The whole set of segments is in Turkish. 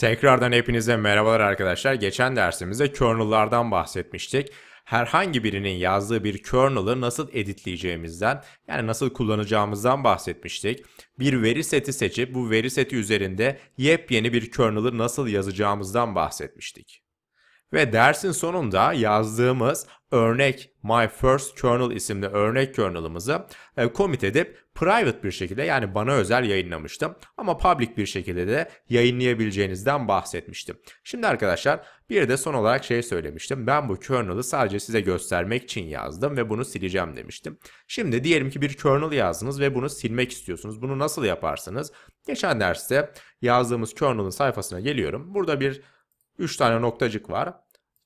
Tekrardan hepinize merhabalar arkadaşlar. Geçen dersimizde kernel'lardan bahsetmiştik. Herhangi birinin yazdığı bir kernel'ı nasıl editleyeceğimizden, yani nasıl kullanacağımızdan bahsetmiştik. Bir veri seti seçip bu veri seti üzerinde yepyeni bir kernel'ı nasıl yazacağımızdan bahsetmiştik. Ve dersin sonunda yazdığımız örnek My First Kernel isimli örnek kernel'ımızı e, commit edip private bir şekilde yani bana özel yayınlamıştım. Ama public bir şekilde de yayınlayabileceğinizden bahsetmiştim. Şimdi arkadaşlar bir de son olarak şey söylemiştim. Ben bu kernel'ı sadece size göstermek için yazdım ve bunu sileceğim demiştim. Şimdi diyelim ki bir kernel yazdınız ve bunu silmek istiyorsunuz. Bunu nasıl yaparsınız? Geçen derste yazdığımız kernel'ın sayfasına geliyorum. Burada bir 3 tane noktacık var.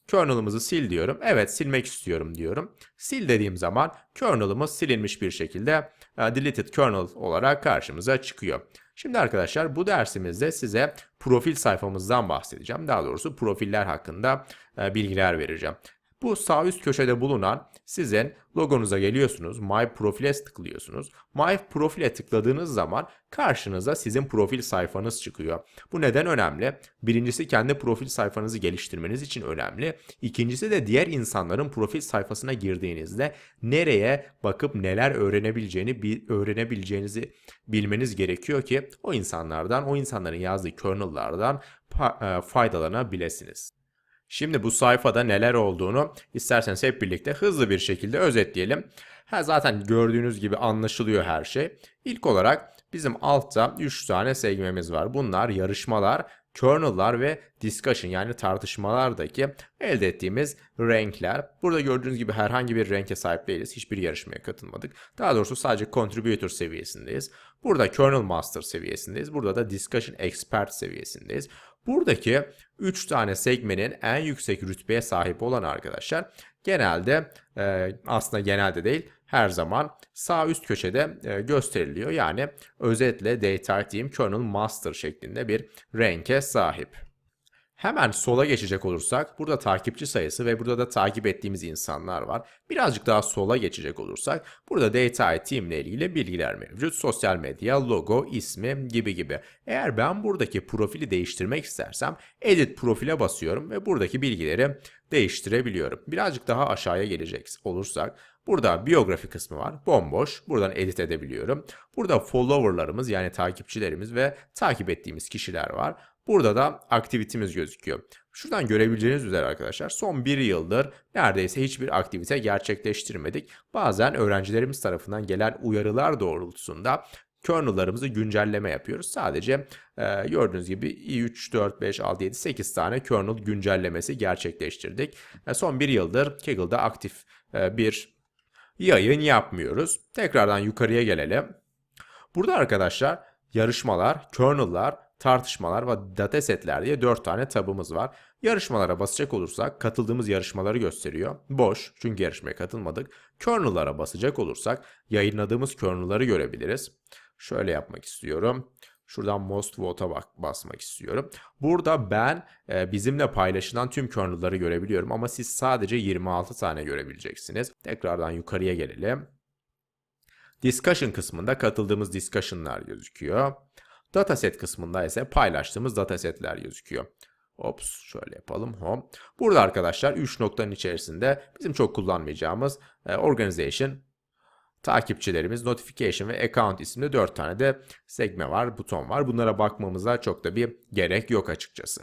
Kernel'ımızı sil diyorum. Evet silmek istiyorum diyorum. Sil dediğim zaman kernel'ımız silinmiş bir şekilde e, deleted kernel olarak karşımıza çıkıyor. Şimdi arkadaşlar bu dersimizde size profil sayfamızdan bahsedeceğim. Daha doğrusu profiller hakkında e, bilgiler vereceğim. Bu sağ üst köşede bulunan sizin logonuza geliyorsunuz. My Profil'e tıklıyorsunuz. My Profil'e tıkladığınız zaman karşınıza sizin profil sayfanız çıkıyor. Bu neden önemli? Birincisi kendi profil sayfanızı geliştirmeniz için önemli. İkincisi de diğer insanların profil sayfasına girdiğinizde nereye bakıp neler öğrenebileceğini bi- öğrenebileceğinizi bilmeniz gerekiyor ki o insanlardan, o insanların yazdığı kernel'lardan e, faydalanabilirsiniz. Şimdi bu sayfada neler olduğunu isterseniz hep birlikte hızlı bir şekilde özetleyelim. Ha, zaten gördüğünüz gibi anlaşılıyor her şey. İlk olarak bizim altta 3 tane segmemiz var. Bunlar yarışmalar, kernel'lar ve discussion yani tartışmalardaki elde ettiğimiz renkler. Burada gördüğünüz gibi herhangi bir renke sahip değiliz. Hiçbir yarışmaya katılmadık. Daha doğrusu sadece contributor seviyesindeyiz. Burada kernel master seviyesindeyiz. Burada da discussion expert seviyesindeyiz. Buradaki 3 tane segmenin en yüksek rütbeye sahip olan arkadaşlar genelde aslında genelde değil her zaman sağ üst köşede e, gösteriliyor. Yani özetle Data Team Kernel Master şeklinde bir renke sahip. Hemen sola geçecek olursak burada takipçi sayısı ve burada da takip ettiğimiz insanlar var. Birazcık daha sola geçecek olursak burada Data Team ile ilgili bilgiler mevcut. Sosyal medya, logo, ismi gibi gibi. Eğer ben buradaki profili değiştirmek istersem Edit profile basıyorum ve buradaki bilgileri değiştirebiliyorum. Birazcık daha aşağıya gelecek olursak burada biyografi kısmı var. Bomboş. Buradan edit edebiliyorum. Burada followerlarımız yani takipçilerimiz ve takip ettiğimiz kişiler var. Burada da aktivitemiz gözüküyor. Şuradan görebileceğiniz üzere arkadaşlar son bir yıldır neredeyse hiçbir aktivite gerçekleştirmedik. Bazen öğrencilerimiz tarafından gelen uyarılar doğrultusunda kernel'larımızı güncelleme yapıyoruz. Sadece e, gördüğünüz gibi 3, 4, 5, 6, 7, 8 tane kernel güncellemesi gerçekleştirdik. E, son bir yıldır Kaggle'da aktif e, bir yayın yapmıyoruz. Tekrardan yukarıya gelelim. Burada arkadaşlar yarışmalar, kernel'lar, tartışmalar ve datasetler diye 4 tane tabımız var. Yarışmalara basacak olursak katıldığımız yarışmaları gösteriyor. Boş çünkü yarışmaya katılmadık. Kernel'lara basacak olursak yayınladığımız kernel'ları görebiliriz. Şöyle yapmak istiyorum. Şuradan most vote'a bak basmak istiyorum. Burada ben e, bizimle paylaşılan tüm kernel'ları görebiliyorum ama siz sadece 26 tane görebileceksiniz. Tekrardan yukarıya gelelim. Discussion kısmında katıldığımız discussion'lar gözüküyor. Dataset kısmında ise paylaştığımız datasetler gözüküyor. Ops şöyle yapalım. Hop. Burada arkadaşlar 3 noktanın içerisinde bizim çok kullanmayacağımız e, organization, takipçilerimiz, notification ve account isimli 4 tane de sekme var, buton var. Bunlara bakmamıza çok da bir gerek yok açıkçası.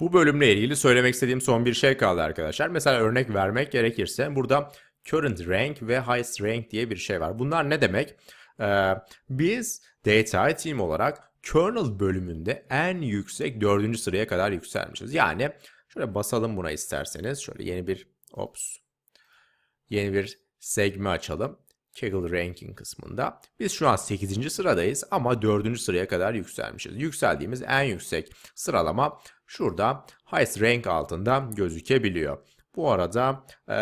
Bu bölümle ilgili söylemek istediğim son bir şey kaldı arkadaşlar. Mesela örnek vermek gerekirse burada current rank ve highest rank diye bir şey var. Bunlar ne demek? Ee, biz data team olarak kernel bölümünde en yüksek dördüncü sıraya kadar yükselmişiz. Yani şöyle basalım buna isterseniz. Şöyle yeni bir ops yeni bir segme açalım. Kaggle Ranking kısmında. Biz şu an 8. sıradayız ama 4. sıraya kadar yükselmişiz. Yükseldiğimiz en yüksek sıralama şurada Highest Rank altında gözükebiliyor. Bu arada e,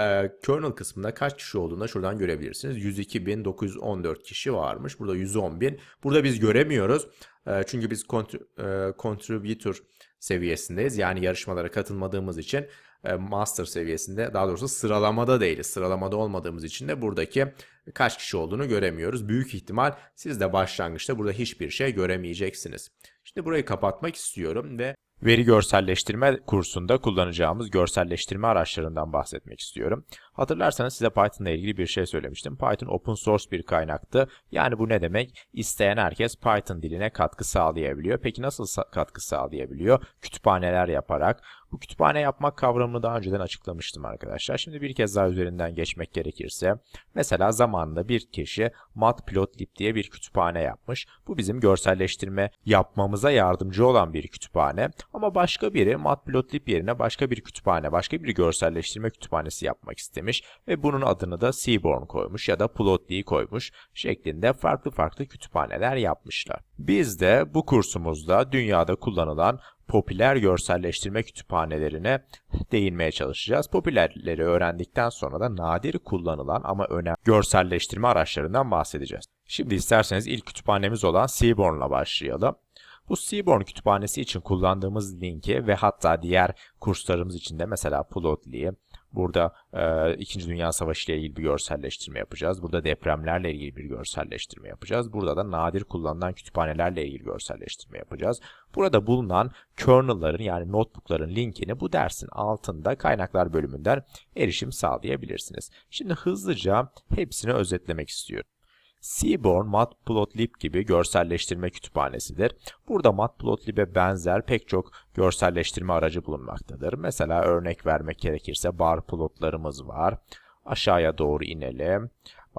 kernel kısmında kaç kişi olduğunu şuradan görebilirsiniz. 102.914 kişi varmış. Burada 110.000. Burada biz göremiyoruz. E, çünkü biz kontr- e, contributor seviyesindeyiz. Yani yarışmalara katılmadığımız için master seviyesinde daha doğrusu sıralamada değiliz. Sıralamada olmadığımız için de buradaki kaç kişi olduğunu göremiyoruz. Büyük ihtimal siz de başlangıçta burada hiçbir şey göremeyeceksiniz. Şimdi burayı kapatmak istiyorum ve veri görselleştirme kursunda kullanacağımız görselleştirme araçlarından bahsetmek istiyorum. Hatırlarsanız size Python ile ilgili bir şey söylemiştim. Python open source bir kaynaktı. Yani bu ne demek? İsteyen herkes Python diline katkı sağlayabiliyor. Peki nasıl katkı sağlayabiliyor? Kütüphaneler yaparak. Bu kütüphane yapmak kavramını daha önceden açıklamıştım arkadaşlar. Şimdi bir kez daha üzerinden geçmek gerekirse. Mesela zamanında bir kişi Matplotlib diye bir kütüphane yapmış. Bu bizim görselleştirme yapmamıza yardımcı olan bir kütüphane. Ama başka biri Matplotlib yerine başka bir kütüphane, başka bir görselleştirme kütüphanesi yapmak istemiş ve bunun adını da Seaborn koymuş ya da Plotly koymuş şeklinde farklı farklı kütüphaneler yapmışlar. Biz de bu kursumuzda dünyada kullanılan popüler görselleştirme kütüphanelerine değinmeye çalışacağız. Popülerleri öğrendikten sonra da nadir kullanılan ama önemli görselleştirme araçlarından bahsedeceğiz. Şimdi isterseniz ilk kütüphanemiz olan Seaborn'la başlayalım. Bu Seaborn kütüphanesi için kullandığımız linki ve hatta diğer kurslarımız için de mesela Plotly'yi, Burada e, İkinci Dünya Savaşı ile ilgili bir görselleştirme yapacağız. Burada depremlerle ilgili bir görselleştirme yapacağız. Burada da nadir kullanılan kütüphanelerle ilgili görselleştirme yapacağız. Burada bulunan kernel'ların yani notebook'ların linkini bu dersin altında kaynaklar bölümünden erişim sağlayabilirsiniz. Şimdi hızlıca hepsini özetlemek istiyorum. Seaborn Matplotlib gibi görselleştirme kütüphanesidir. Burada Matplotlib'e benzer pek çok görselleştirme aracı bulunmaktadır. Mesela örnek vermek gerekirse bar plotlarımız var. Aşağıya doğru inelim.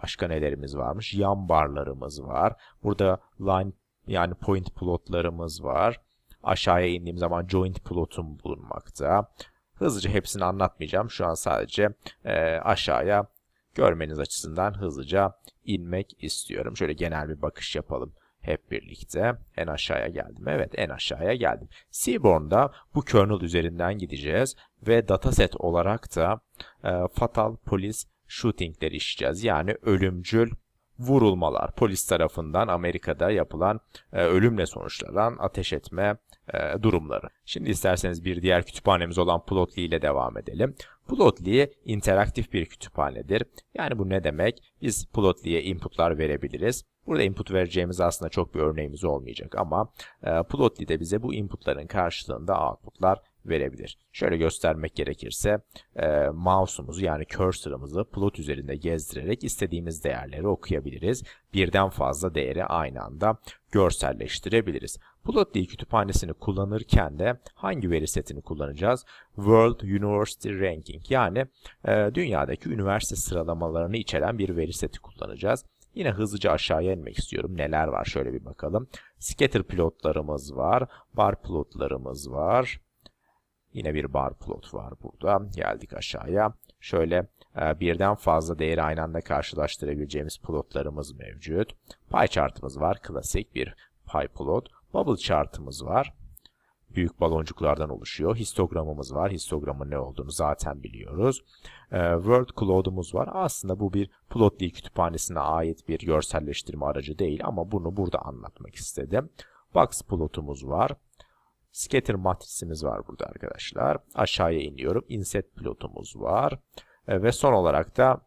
Başka nelerimiz varmış? Yan barlarımız var. Burada line yani point plotlarımız var. Aşağıya indiğim zaman joint plotum bulunmakta. Hızlıca hepsini anlatmayacağım. Şu an sadece e, aşağıya görmeniz açısından hızlıca inmek istiyorum. Şöyle genel bir bakış yapalım hep birlikte. En aşağıya geldim. Evet en aşağıya geldim. Seaborn'da bu kernel üzerinden gideceğiz ve dataset olarak da e, fatal police shooting'leri işleyeceğiz. Yani ölümcül vurulmalar polis tarafından Amerika'da yapılan e, ölümle sonuçlanan ateş etme e, durumları. Şimdi isterseniz bir diğer kütüphanemiz olan Plotly ile devam edelim. Plotly interaktif bir kütüphanedir. Yani bu ne demek? Biz Plotly'ye inputlar verebiliriz. Burada input vereceğimiz aslında çok bir örneğimiz olmayacak ama e, Plotly de bize bu inputların karşılığında outputlar verebilir. Şöyle göstermek gerekirse e, mouse'umuzu yani cursor'ımızı plot üzerinde gezdirerek istediğimiz değerleri okuyabiliriz. Birden fazla değeri aynı anda görselleştirebiliriz. Plotly kütüphanesini kullanırken de hangi veri setini kullanacağız? World University Ranking yani e, dünyadaki üniversite sıralamalarını içeren bir veri seti kullanacağız. Yine hızlıca aşağıya inmek istiyorum. Neler var şöyle bir bakalım. Scatter plotlarımız var. Bar plotlarımız var. Yine bir bar plot var burada. Geldik aşağıya. Şöyle e, birden fazla değeri aynı anda karşılaştırabileceğimiz plotlarımız mevcut. Pie chartımız var. Klasik bir pie plot. Bubble chartımız var. Büyük baloncuklardan oluşuyor. Histogramımız var. Histogramın ne olduğunu zaten biliyoruz. E, word cloud'umuz var. Aslında bu bir Plotly kütüphanesine ait bir görselleştirme aracı değil ama bunu burada anlatmak istedim. Box plotumuz var. Scatter matrisimiz var burada arkadaşlar. Aşağıya iniyorum. Inset plotumuz var. E, ve son olarak da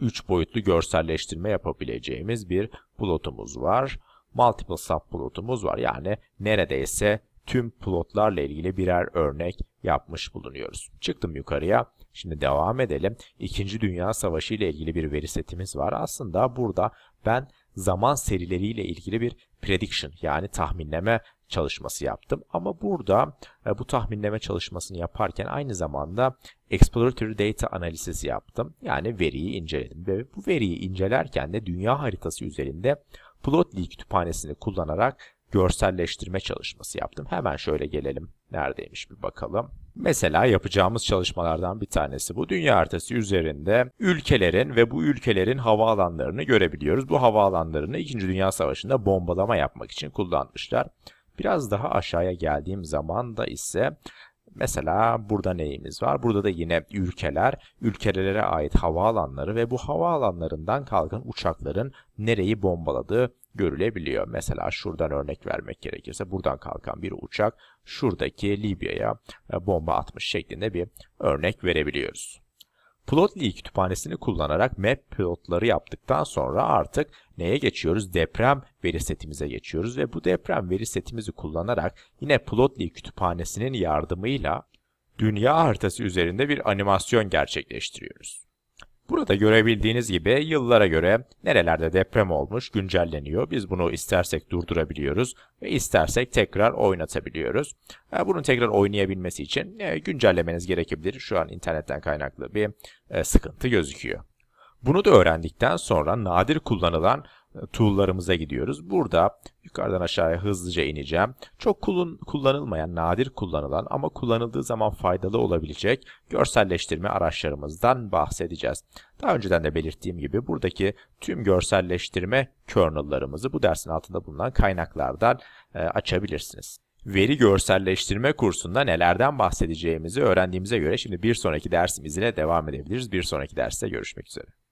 3 boyutlu görselleştirme yapabileceğimiz bir plotumuz var. Multiple subplotumuz var. Yani neredeyse tüm plotlarla ilgili birer örnek yapmış bulunuyoruz. Çıktım yukarıya. Şimdi devam edelim. İkinci Dünya Savaşı ile ilgili bir veri setimiz var. Aslında burada ben zaman serileriyle ilgili bir prediction yani tahminleme çalışması yaptım. Ama burada e, bu tahminleme çalışmasını yaparken aynı zamanda exploratory data analizisi yaptım. Yani veriyi inceledim ve bu veriyi incelerken de dünya haritası üzerinde Plotly kütüphanesini kullanarak görselleştirme çalışması yaptım. Hemen şöyle gelelim. Neredeymiş bir bakalım. Mesela yapacağımız çalışmalardan bir tanesi bu. Dünya haritası üzerinde ülkelerin ve bu ülkelerin havaalanlarını görebiliyoruz. Bu havaalanlarını 2. Dünya Savaşı'nda bombalama yapmak için kullanmışlar. Biraz daha aşağıya geldiğim zaman da ise Mesela burada neyimiz var? Burada da yine ülkeler, ülkelere ait havaalanları ve bu havaalanlarından kalkan uçakların nereyi bombaladığı görülebiliyor. Mesela şuradan örnek vermek gerekirse buradan kalkan bir uçak şuradaki Libya'ya bomba atmış şeklinde bir örnek verebiliyoruz. Plotly kütüphanesini kullanarak map plotları yaptıktan sonra artık neye geçiyoruz? Deprem veri setimize geçiyoruz ve bu deprem veri setimizi kullanarak yine Plotly kütüphanesinin yardımıyla dünya haritası üzerinde bir animasyon gerçekleştiriyoruz. Burada görebildiğiniz gibi yıllara göre nerelerde deprem olmuş güncelleniyor. Biz bunu istersek durdurabiliyoruz ve istersek tekrar oynatabiliyoruz. E, Bunun tekrar oynayabilmesi için e, güncellemeniz gerekebilir. Şu an internetten kaynaklı bir e, sıkıntı gözüküyor. Bunu da öğrendikten sonra nadir kullanılan tool'larımıza gidiyoruz. Burada yukarıdan aşağıya hızlıca ineceğim. Çok kullan- kullanılmayan, nadir kullanılan ama kullanıldığı zaman faydalı olabilecek görselleştirme araçlarımızdan bahsedeceğiz. Daha önceden de belirttiğim gibi buradaki tüm görselleştirme kernel'larımızı bu dersin altında bulunan kaynaklardan e, açabilirsiniz. Veri görselleştirme kursunda nelerden bahsedeceğimizi öğrendiğimize göre şimdi bir sonraki dersimizle devam edebiliriz. Bir sonraki derste görüşmek üzere.